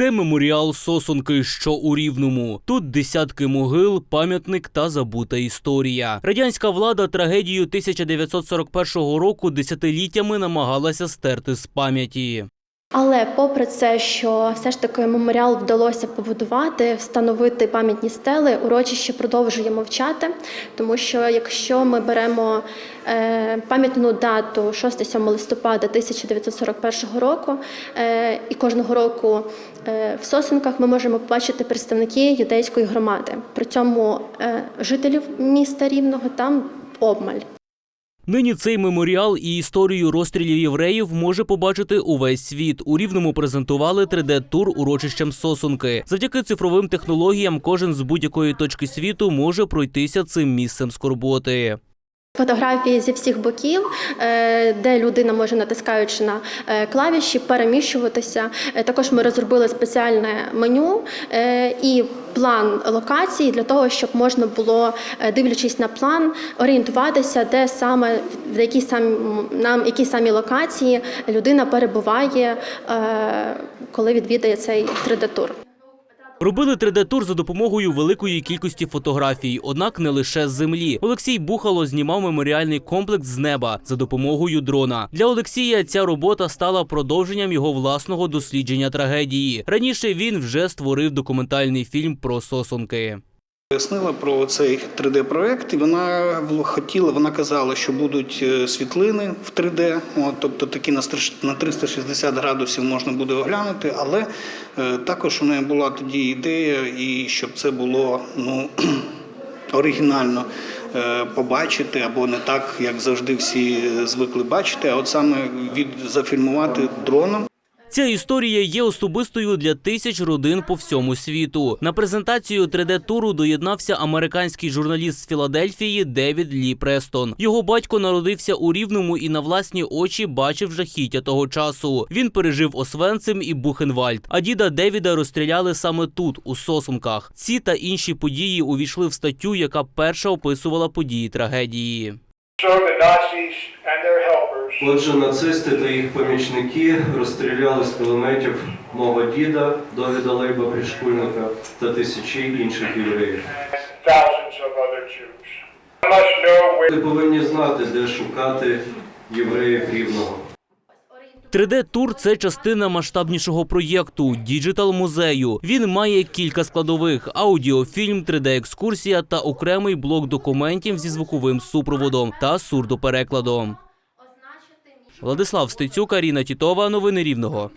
Це меморіал Сосонки, що у Рівному. Тут десятки могил, пам'ятник та забута історія. Радянська влада трагедію 1941 року десятиліттями намагалася стерти з пам'яті. Але попри це, що все ж таки меморіал вдалося побудувати, встановити пам'ятні стели, урочище продовжує мовчати, тому що якщо ми беремо е, пам'ятну дату 6-7 листопада 1941 року, е, і кожного року е, в Сосенках ми можемо побачити представники юдейської громади. При цьому жителів міста Рівного там обмаль. Нині цей меморіал і історію розстрілів євреїв може побачити увесь світ. У рівному презентували 3D-тур урочищем Сосунки. Завдяки цифровим технологіям кожен з будь-якої точки світу може пройтися цим місцем скорботи. Фотографії зі всіх боків, е, де людина може натискаючи на е, клавіші, переміщуватися. Е, Також ми розробили спеціальне меню і план локації для того, щоб можна було, дивлячись на план, орієнтуватися, де саме в які самі нам які самі локації людина перебуває, коли відвідає цей 3D-тур. Робили 3D-тур за допомогою великої кількості фотографій, однак не лише з землі. Олексій Бухало знімав меморіальний комплекс з неба за допомогою дрона. Для Олексія ця робота стала продовженням його власного дослідження трагедії. Раніше він вже створив документальний фільм про сосонки. Пояснила про цей 3D-проект, і вона хотіла, вона казала, що будуть е, світлини в 3D, от, тобто такі на стриж- на 360 градусів можна буде оглянути, але е, також у неї була тоді ідея, і щоб це було ну, оригінально е, побачити, або не так, як завжди всі звикли бачити, а от саме від зафільмувати дроном. Ця історія є особистою для тисяч родин по всьому світу. На презентацію 3D-туру доєднався американський журналіст з Філадельфії Девід Лі Престон. Його батько народився у Рівному і на власні очі бачив жахіття того часу. Він пережив Освенцим і Бухенвальд. А діда Девіда розстріляли саме тут, у Сосунках. Ці та інші події увійшли в статтю, яка перша описувала події трагедії. Отже, нацисти та їх помічники розстріляли з кулеметів мого діда, Довіда Лейба Пришкульника та тисячі інших євреїв. Ви повинні знати, де шукати євреїв рівного. 3D-тур – це частина масштабнішого проєкту Діджитал музею. Він має кілька складових: аудіофільм, 3D-екскурсія та окремий блок документів зі звуковим супроводом та сурдоперекладом. Владислав Стецюк, Аріна Тітова. Новини Рівного.